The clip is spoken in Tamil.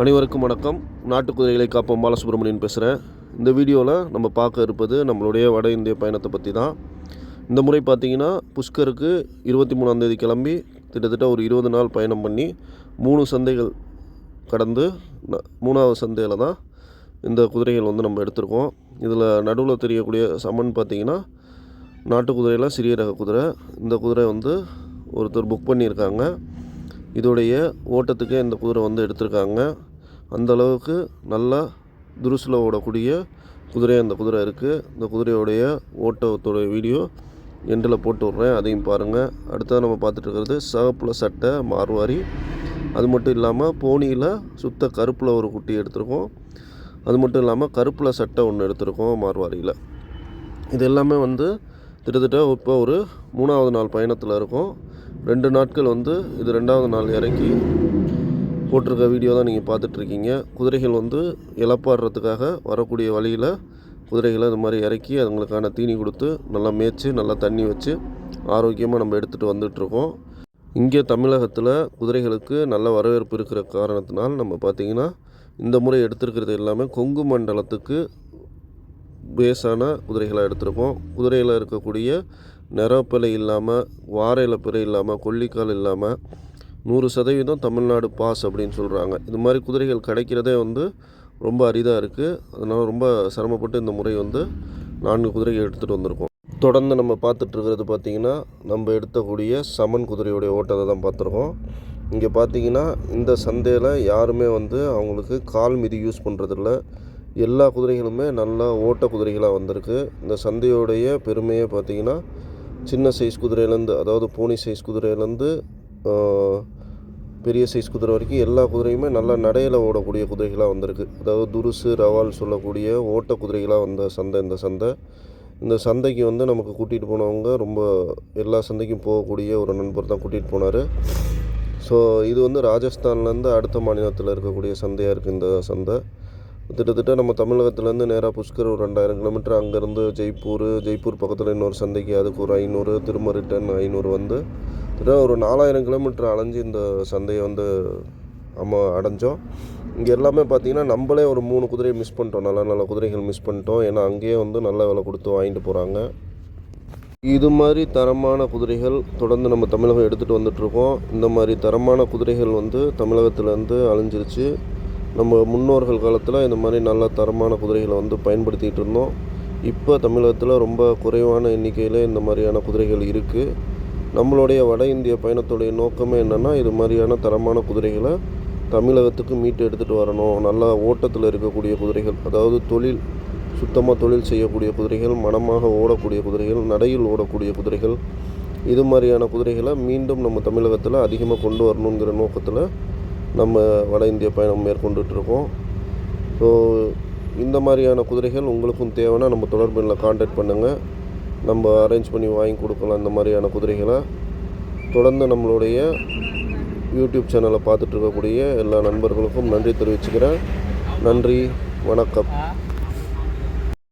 அனைவருக்கும் வணக்கம். நாட்டு குதிரைகளை காப்போம் பாலசுப்ரமணியன் பேசுகிறேன் இந்த வீடியோவில் நம்ம பார்க்க இருப்பது நம்மளுடைய வட இந்திய பயணத்தை பற்றி தான் இந்த முறை பார்த்திங்கன்னா புஷ்கருக்கு இருபத்தி மூணாந்தேதி கிளம்பி கிட்டத்தட்ட ஒரு இருபது நாள் பயணம் பண்ணி மூணு சந்தைகள் கடந்து மூணாவது சந்தையில் தான் இந்த குதிரைகள் வந்து நம்ம எடுத்திருக்கோம். இதில் நடுவில் தெரியக்கூடிய சமன் பார்த்திங்கன்னா நாட்டு குதிரையில் சிறிய ரக குதிரை. இந்த குதிரை வந்து ஒருத்தர் புக் பண்ணியிருக்காங்க. இதோடைய ஓட்டத்துக்கு இந்த குதிரை வந்து எடுத்திருக்காங்க. அந்த அளவுக்கு நல்லா துருசில் ஓடக்கூடிய குதிரை அந்த குதிரை இருக்குது இந்த குதிரையோடைய ஓட்டத்தோடைய வீடியோ எண்டில் போட்டு விட்றேன். அதையும் பாருங்கள் அடுத்தது நம்ம பார்த்துட்டு இருக்கிறது சட்டை மார்வாரி. அது மட்டும் இல்லாமல் போனியில் சுத்த கருப்பில் ஒரு குட்டி எடுத்திருக்கோம். அது மட்டும் இல்லாமல் கருப்பில் சட்டை ஒன்று எடுத்திருக்கோம் மார்வாரியில். இது எல்லாமே வந்து கிட்டத்தட்ட இப்போ ஒரு மூணாவது நாள் பயணத்தில் இருக்கும். ரெண்டு நாட்கள் வந்து இது ரெண்டாவது நாள் இறக்கி போட்டிருக்க வீடியோ தான் நீங்கள் பார்த்துட்ருக்கீங்க. குதிரைகள் வந்து இழப்பாடுறதுக்காக வரக்கூடிய வழியில் குதிரைகளை இது மாதிரி இறக்கி அதுங்களுக்கான தீனி கொடுத்து நல்லா மேய்ச்சி நல்லா தண்ணி வச்சு ஆரோக்கியமாக நம்ம எடுத்துகிட்டு வந்துட்டுருக்கோம் இங்கே தமிழகத்தில் குதிரைகளுக்கு நல்ல வரவேற்பு இருக்கிற காரணத்தினால் நம்ம பார்த்திங்கன்னா இந்த முறை எடுத்திருக்கிறது எல்லாமே கொங்கு மண்டலத்துக்கு பேஸான குதிரைகளாக எடுத்திருக்கோம். குதிரையில் இருக்கக்கூடிய நிறப்பிலை இல்லாமல் வாரையில் பிறை இல்லாமல் கொல்லிக்கால் இல்லாமல் நூறு சதவீதம் தமிழ்நாடு பாஸ் அப்படின்னு சொல்கிறாங்க இது மாதிரி குதிரைகள் கிடைக்கிறதே வந்து ரொம்ப அரிதாக இருக்குது அதனால் ரொம்ப சிரமப்பட்டு இந்த முறை வந்து நான்கு குதிரைகள் எடுத்துகிட்டு வந்திருக்கோம். தொடர்ந்து நம்ம பார்த்துட்ருக்கிறது பார்த்திங்கன்னா நம்ம எடுத்தக்கூடிய சமன் குதிரையுடைய ஓட்டத்தை தான் பார்த்துருக்கோம். இங்கே பார்த்தீங்கன்னா இந்த சந்தையில் யாருமே வந்து அவங்களுக்கு கால் மீதி யூஸ் பண்ணுறதில்ல எல்லா குதிரைகளுமே நல்லா ஓட்ட குதிரைகளாக வந்திருக்கு. இந்த சந்தையோடைய பெருமையே பார்த்தீங்கன்னா சின்ன சைஸ் குதிரையிலேருந்து அதாவது போனி சைஸ் குதிரையிலேருந்து பெரிய சைஸ் குதிரை வரைக்கும் எல்லா குதிரையுமே நல்லா நடையில் ஓடக்கூடிய குதிரைகளாக வந்திருக்கு. அதாவது துருசு ரவால் சொல்லக்கூடிய ஓட்ட குதிரைகளாக வந்த சந்தை இந்த சந்தை. இந்த சந்தைக்கு வந்து நமக்கு கூட்டிகிட்டு போனவங்க ரொம்ப எல்லா சந்தைக்கும் போகக்கூடிய ஒரு நண்பர் தான் கூட்டிகிட்டு போனார். ஸோ இது வந்து ராஜஸ்தான்லேருந்து அடுத்த மாநிலத்தில் இருக்கக்கூடிய சந்தையாக இருக்குது இந்த சந்தை. கிட்டத்தட்ட நம்ம தமிழகத்துலேருந்து நேராக புஷ்கர் ஒரு ரெண்டாயிரம் கிலோமீட்டர் அங்கேருந்து ஜெய்ப்பூர் ஜெய்ப்பூர் பக்கத்தில் இன்னொரு சந்தைக்கு அதுக்கு ஒரு ஐநூறு திரும்ப ரிட்டன் ஐநூறு வந்து கிட்டத்தட்ட ஒரு நாலாயிரம் கிலோமீட்டர் அலைஞ்சு இந்த சந்தையை வந்து நம்ம அடைஞ்சோம். இங்கே எல்லாமே பார்த்தீங்கன்னா நம்மளே ஒரு மூணு குதிரையை மிஸ் பண்ணிட்டோம். நல்ல நல்ல குதிரைகள் மிஸ் பண்ணிட்டோம். ஏன்னா அங்கேயே வந்து நல்ல விலை கொடுத்து வாங்கிட்டு போகிறாங்க இது மாதிரி தரமான குதிரைகள் தொடர்ந்து நம்ம தமிழகம் எடுத்துகிட்டு வந்துட்ருக்கோம் இந்த மாதிரி தரமான குதிரைகள் வந்து தமிழகத்துலேருந்து அழிஞ்சிருச்சு. நம்ம முன்னோர்கள் காலத்தில் இந்த மாதிரி நல்ல தரமான குதிரைகளை வந்து பயன்படுத்திகிட்டு இருந்தோம். இப்போ தமிழகத்தில் ரொம்ப குறைவான எண்ணிக்கையில் இந்த மாதிரியான குதிரைகள் இருக்குது நம்மளுடைய வட இந்திய பயணத்துடைய நோக்கமே என்னென்னா இது மாதிரியான தரமான குதிரைகளை தமிழகத்துக்கு மீட்டு எடுத்துகிட்டு வரணும். நல்லா ஓட்டத்தில் இருக்கக்கூடிய குதிரைகள் அதாவது தொழில் சுத்தமாக தொழில் செய்யக்கூடிய குதிரைகள் மனமாக ஓடக்கூடிய குதிரைகள் நடையில் ஓடக்கூடிய குதிரைகள் இது மாதிரியான குதிரைகளை மீண்டும் நம்ம தமிழகத்தில் அதிகமாக கொண்டு வரணுங்கிற நோக்கத்தில் நம்ம வட இந்திய பயணம் மேற்கொண்டுட்ருக்கோம். ஸோ இந்த மாதிரியான குதிரைகள் உங்களுக்கும் தேவைன்னா நம்ம தொடர்பு கான்டாக்ட் பண்ணுங்கள் நம்ம அரேஞ்ச் பண்ணி வாங்கி கொடுக்கலாம் இந்த மாதிரியான குதிரைகளை. தொடர்ந்து நம்மளுடைய யூடியூப் சேனலை பார்த்துட்ருக்கக்கூடிய எல்லா நண்பர்களுக்கும் நன்றி தெரிவிச்சுக்கிறேன். நன்றி வணக்கம்.